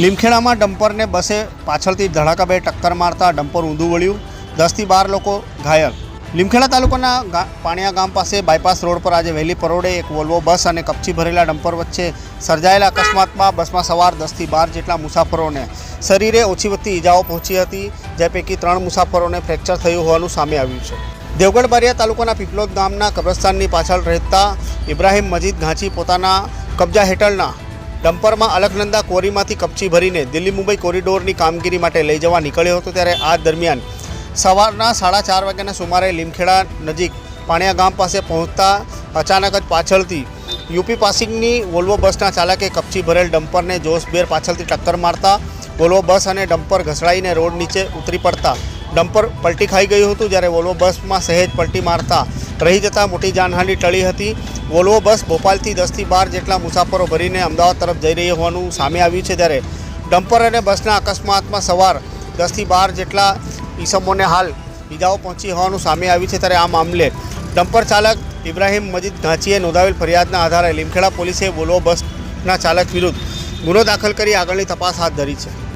લીમખેડામાં ડમ્પરને બસે પાછળથી ધડાકાબે ટક્કર મારતા ડમ્પર ઊંધું વળ્યું. દસથી બાર લોકો ઘાયલ. લીમખેડા તાલુકાના પાણિયા ગામ પાસે બાયપાસ રોડ પર આજે વહેલી પરોડે એક વોલ્વો બસ અને કપચી ભરેલા ડમ્પર વચ્ચે સર્જાયેલા અકસ્માતમાં બસમાં સવાર દસથી બાર જેટલા મુસાફરોને શરીરે ઓછી વધતી ઈજાઓ પહોંચી હતી, જે પૈકી ત્રણ મુસાફરોને ફ્રેક્ચર થયું હોવાનું સામે આવ્યું છે. દેવગઢ બારિયા તાલુકાના પીપલોદ ગામના કબ્રસ્તાનની પાછળ રહેતા ઇબ્રાહિમ મજીદ ઘાંચી પોતાના કબજા હેઠળના ડમ્પરમાં અલકનંદા કોરીમાંથી કપચી ભરીને દિલ્હી મુંબઈ કોરિડોરની કામગીરી માટે લઈ જવા નીકળ્યો હતો ત્યારે આ દરમિયાન સવારના સાડા ચાર વાગ્યાના સુમારે લીમખેડા નજીક પાણિયા ગામ પાસે પહોંચતા અચાનક જ પાછળથી યુપી પાસિંગની વોલ્વો બસના ચાલકે કપચી ભરેલ ડમ્પરને જોશભેર પાછળથી ટક્કર મારતા વોલ્વો બસ અને ડમ્પર ઘસડાઈને રોડ નીચે ઉતરી પડતા ડમ્પર પલટી ખાઈ ગયું હતું જ્યારે વોલ્વો બસમાં સહેજ પલટી મારતા રહી જતા મોટી જાનહાનિ ટળી હતી. વોલ્વો બસ ભોપાલથી દસથી બાર જેટલા મુસાફરો ભરીને અમદાવાદ તરફ જઈ રહી હોવાનું સામે આવ્યું છે ત્યારે ડમ્પર અને બસના અકસ્માતમાં સવાર દસથી બાર જેટલા ઈસમોને હાલ ઈજાઓ પહોંચી હોવાનું સામે આવ્યું છે ત્યારે આ મામલે ડમ્પર ચાલક ઇબ્રાહિમ મજીદ ઘાંચીએ નોંધાવેલ ફરિયાદના આધારે લીમખેડા પોલીસે વોલ્વો બસના ચાલક વિરુદ્ધ ગુનો દાખલ કરી આગળની તપાસ હાથ ધરી છે.